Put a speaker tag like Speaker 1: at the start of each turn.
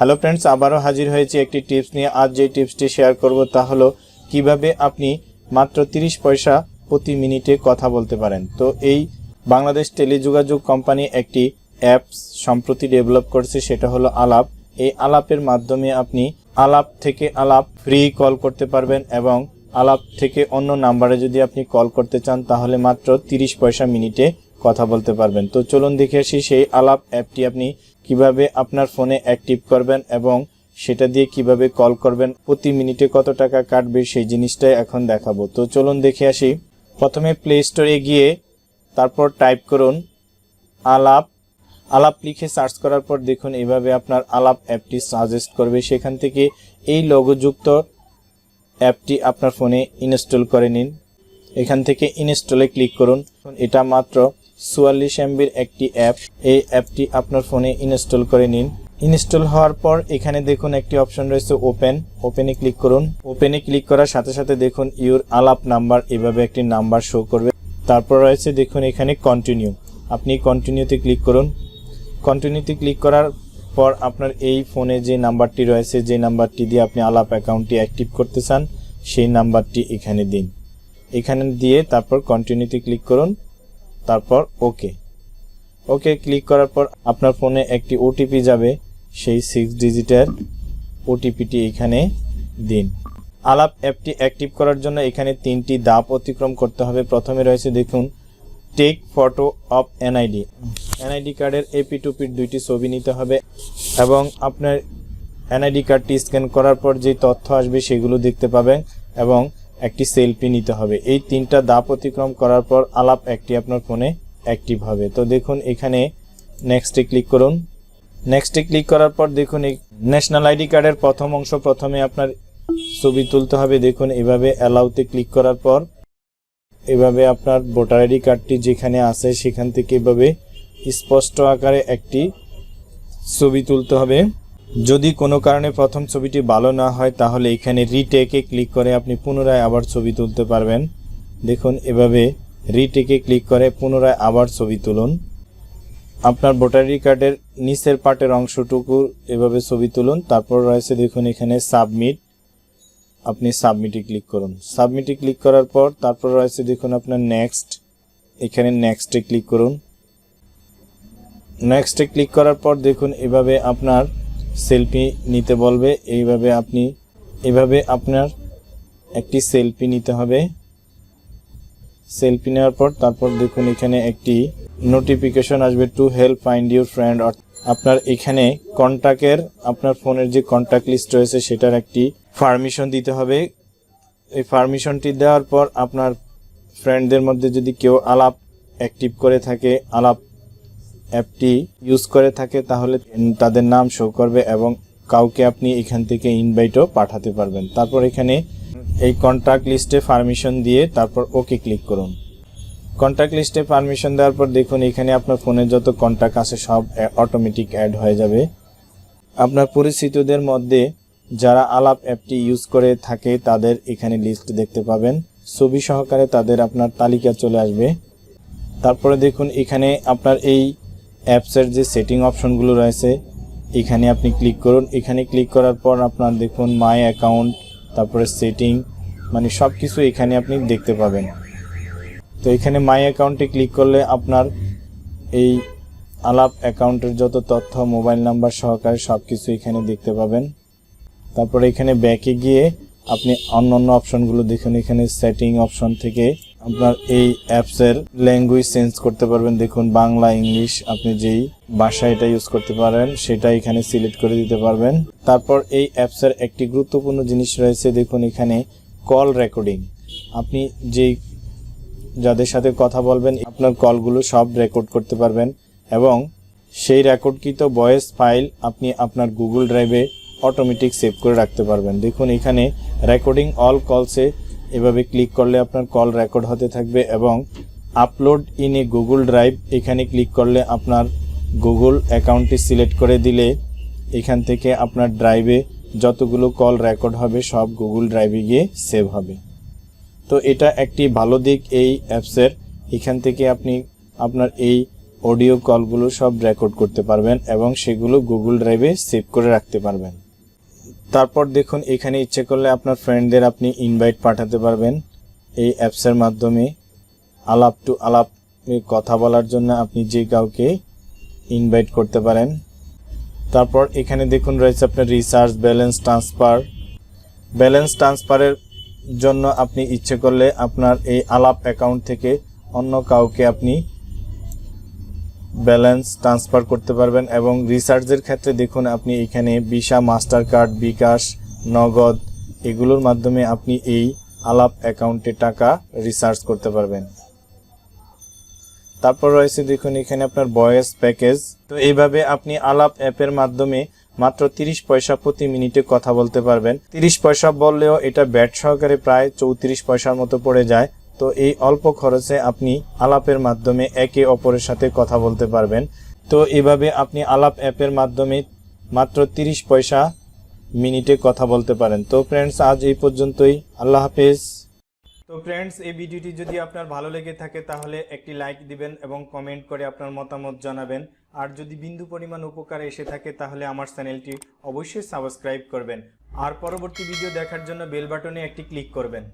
Speaker 1: Hello friends, আবারও হাজির হয়েছি একটি টিপস নিয়ে। আজ যে টিপসটি শেয়ার করব তা হলো কীভাবে আপনি মাত্র 30 পয়সা প্রতি মিনিটে কথা বলতে পারেন। তো এই বাংলাদেশ টেলিযোগাযোগ কোম্পানি একটি অ্যাপস সম্প্রতি ডেভেলপ করছে, সেটা হলো আলাপ। এই আলাপের মাধ্যমে আপনি আলাপ থেকে আলাপ ফ্রি কল করতে পারবেন এবং আলাপ থেকে অন্য নাম্বারে যদি আপনি কল করতে চান, তাহলে মাত্র 30 পয়সা মিনিটে কথা বলতে পারবেন। তো চলুন দেখে আসি, সেই আলাপ অ্যাপটি আপনি কীভাবে আপনার ফোনে অ্যাক্টিভ করবেন এবং সেটা দিয়ে কীভাবে কল করবেন, প্রতি মিনিটে কত টাকা কাটবে সেই জিনিসটাই এখন দেখাবো। তো চলুন দেখে আসি। প্রথমে প্লে স্টোরে গিয়ে তারপর টাইপ করুন আলাপ। আলাপ লিখে সার্চ করার পর দেখুন এভাবে আপনার আলাপ অ্যাপটি সাজেস্ট করবে। সেখান থেকে এই লোগোযুক্ত অ্যাপটি আপনার ফোনে ইনস্টল করে নিন। এখান থেকে ইনস্টলে ক্লিক করুন। এটা মাত্র চুয়াল্লিশ এমবির একটি অ্যাপ। এই অ্যাপটি আপনার ফোনে ইনস্টল করে নিন। ইনস্টল হওয়ার পর এখানে দেখুন একটি অপশন রয়েছে ওপেন। ওপেনে ক্লিক করুন। ওপেনে ক্লিক করার সাথে সাথে দেখুন ইউর আলাপ নাম্বার এভাবে একটি নাম্বার শো করবে। তারপর রয়েছে দেখুন এখানে কন্টিনিউ আপনি কন্টিনিউতে ক্লিক করুন। কন্টিনিউতে ক্লিক করার পর আপনার এই ফোনে যে নাম্বারটি রয়েছে, যে নাম্বারটি দিয়ে আপনি আলাপ অ্যাকাউন্টটি অ্যাক্টিভ করতে চান, সেই নাম্বারটি এখানে দিন। এখানে দিয়ে তারপর কন্টিনিউতে ক্লিক করুন। তারপর ওকে ওকে ক্লিক করার পর আপনার ফোনে একটি ওটিপি যাবে, সেই সিক্স ডিজিটের ওটিপিটি এখানে দিন। আলাপ অ্যাপটি অ্যাক্টিভ করার জন্য এখানে তিনটি ধাপ অতিক্রম করতে হবে। প্রথমে রয়েছে দেখুন take photo of NID NID কার্ডের এপি টুপির দুইটি ছবি নিতে হবে এবং আপনার এনআইডি কার্ডটি স্ক্যান করার পর যে তথ্য আসবে সেগুলো দেখতে পাবেন এবং একটি সেলফি নিতে হবে। এই তিনটা ধাপ অতিক্রম করার পর আলাপ একটি আপনার ফোনে অ্যাক্টিভ হবে। তো দেখুন, এখানে নেক্সটে ক্লিক করুন। নেক্সটে ক্লিক করার পর দেখুন, এই ন্যাশনাল আইডি কার্ডের প্রথম অংশ প্রথমে আপনার ছবি তুলতে হবে। দেখুন, এভাবে অ্যালাউতে ক্লিক করার পর এভাবে আপনার ভোটার আইডি কার্ডটি যেখানে আছে, সেখান থেকে এভাবে স্পষ্ট আকারে একটি ছবি তুলতে হবে। যদি কোনো কারণে প্রথম ছবিটি ভালো না হয়, তাহলে এখানে রিটেকে ক্লিক করে আপনি পুনরায় আবার ছবি তুলতে পারবেন। দেখুন, এভাবে রিটেকে ক্লিক করে পুনরায় আবার ছবি তুলুন। আপনার ভোটারি কার্ডের নিচের পাটের অংশটুকু এভাবে ছবি তুলুন। তারপর রয়েছে দেখুন, এখানে সাবমিট আপনি সাবমিটে ক্লিক করুন। সাবমিটে ক্লিক করার পর তারপর রয়েছে দেখুন, আপনার নেক্সট এখানে নেক্সটে ক্লিক করুন। নেক্সটে ক্লিক করার পর দেখুন, এভাবে আপনার সেলফি নিতে বলবে। এইভাবে আপনি এভাবে আপনার একটি সেলফি নিতে হবে। সেলফি নেওয়ার পর তারপর দেখুন এখানে একটি নোটিফিকেশন আসবে to help find your friend আপনার এখানে কন্ট্যাক্টের আপনার ফোনের যে কন্ট্যাক্ট লিস্ট রয়েছে সেটার একটি পারমিশন দিতে হবে। এই পারমিশনটি দেওয়ার পর আপনার ফ্রেন্ডদের মধ্যে যদি কেউ আলাপ অ্যাক্টিভ করে থাকে, আলাপ অ্যাপটি ইউজ করে থাকে, তাহলে তাদের নাম শো করবে এবং কাউকে আপনি এখান থেকে ইনভাইটও পাঠাতে পারবেন। তারপর এখানে এই কন্ট্রাক্ট লিস্টে পারমিশন দিয়ে তারপর ওকে ক্লিক করুন। কন্ট্যাক্ট লিস্টে পারমিশন দেওয়ার পর দেখুন, এখানে আপনার ফোনে যত কন্ট্যাক্ট আছে, সব অটোমেটিক অ্যাড হয়ে যাবে। আপনার পরিচিতদের মধ্যে যারা আলাপ অ্যাপটি ইউজ করে থাকে, তাদের এখানে লিস্ট দেখতে পাবেন। ছবি সহকারে তাদের আপনার তালিকা চলে আসবে। তারপরে দেখুন, এখানে আপনার এই অ্যাপসের যে সেটিং অপশনগুলো রয়েছে, এখানে আপনি ক্লিক করুন। এখানে ক্লিক করার পর আপনার দেখুন মাই অ্যাকাউন্ট, তারপরে সেটিং মানে সব কিছু এখানে আপনি দেখতে পাবেন। তো এখানে মাই অ্যাকাউন্টে ক্লিক করলে আপনার এই আলাপ অ্যাকাউন্টের যত তথ্য, মোবাইল নাম্বার সহকারে সব কিছু এখানে দেখতে পাবেন। তারপরে এখানে ব্যাকে গিয়ে আপনি অন্য অন্য অপশনগুলো দেখুন। এখানে সেটিং অপশন থেকে আপনার এই অ্যাপসের ল্যাঙ্গুয়েজ চেঞ্জ করতে পারবেন। দেখুন, বাংলা, ইংলিশ, আপনি যেই ভাষা এটা ইউজ করতে পারেন, সেটা এখানে সিলেক্ট করে দিতে পারবেন। তারপর এই অ্যাপসের একটি গুরুত্বপূর্ণ জিনিস রয়েছে, দেখুন এখানে কল রেকর্ডিং আপনি যেই যাদের সাথে কথা বলবেন, আপনার কলগুলো সব রেকর্ড করতে পারবেন এবং সেই রেকর্ডকৃত ভয়েস ফাইল আপনি আপনার গুগল ড্রাইভে অটোমেটিক সেভ করে রাখতে পারবেন। দেখুন, এখানে রেকর্ডিং অল কলসে এভাবে ক্লিক করলে আপনার কল রেকর্ড হতে থাকবে এবং upload in a Google drive এখানে ক্লিক করলে আপনার গুগল অ্যাকাউন্টটি সিলেক্ট করে দিলে এখান থেকে আপনার ড্রাইভে যতগুলো কল রেকর্ড হবে সব গুগল ড্রাইভে গিয়ে সেভ হবে। তো এটা একটি ভালো দিক এই অ্যাপসের। এখান থেকে আপনি আপনার এই অডিও কলগুলো সব রেকর্ড করতে পারবেন এবং সেগুলো গুগল ড্রাইভে সেভ করে রাখতে পারবেন। তারপর দেখুন, এখানে ইচ্ছে করলে আপনার ফ্রেন্ডদের আপনি ইনভাইট পাঠাতে পারবেন। এই অ্যাপসের মাধ্যমে আলাপ টু আলাপ কথা বলার জন্য আপনি যে কাউকে ইনভাইট করতে পারেন। তারপর এখানে দেখুন, রয়েছে আপনার রিসার্চ ব্যালেন্স ট্রান্সফার ব্যালেন্স ট্রান্সফারের জন্য আপনি ইচ্ছে করলে আপনার এই আলাপ অ্যাকাউন্ট থেকে অন্য কাউকে আপনি ব্যালেন্স ট্রান্সফার করতে পারবেন এবং রিসার্চের ক্ষেত্রে দেখুন আপনি এখানে ভিসা মাস্টার কার্ড বিকাশ নগদ এগুলোর মাধ্যমে আপনি এই আলাপ অ্যাকাউন্টে টাকা রিসার্চ করতে পারবেন। তারপর রয়েছে দেখুন এখানে আপনার বয়েস প্যাকেজ তো এইভাবে আপনি আলাপ অ্যাপের মাধ্যমে মাত্র তিরিশ পয়সা প্রতি মিনিটে কথা বলতে পারবেন। তিরিশ পয়সা বললেও এটা ব্যাট সহকারে প্রায় চৌত্রিশ পয়সার মতো পড়ে যায়। তো এই অল্প খরচে আপনি আলাপের মাধ্যমে একে অপরের সাথে কথা বলতে পারবেন। তো এভাবে আপনি আলাপ অ্যাপের মাধ্যমে মাত্র তিরিশ পয়সা মিনিটে কথা বলতে পারেন। তো ফ্রেন্ডস আজ এই পর্যন্তই। আল্লাহ হাফেজ। তো ফ্রেন্ডস এই ভিডিওটি যদি আপনার ভালো লেগে থাকে, তাহলে একটি লাইক দিবেন এবং কমেন্ট করে আপনার মতামত জানাবেন। আর যদি বিন্দু পরিমাণ উপকার এসে থাকে, তাহলে আমার চ্যানেলটি অবশ্যই সাবস্ক্রাইব করবেন। আর পরবর্তী ভিডিও দেখার জন্য বেল বাটনে একটি ক্লিক করবেন।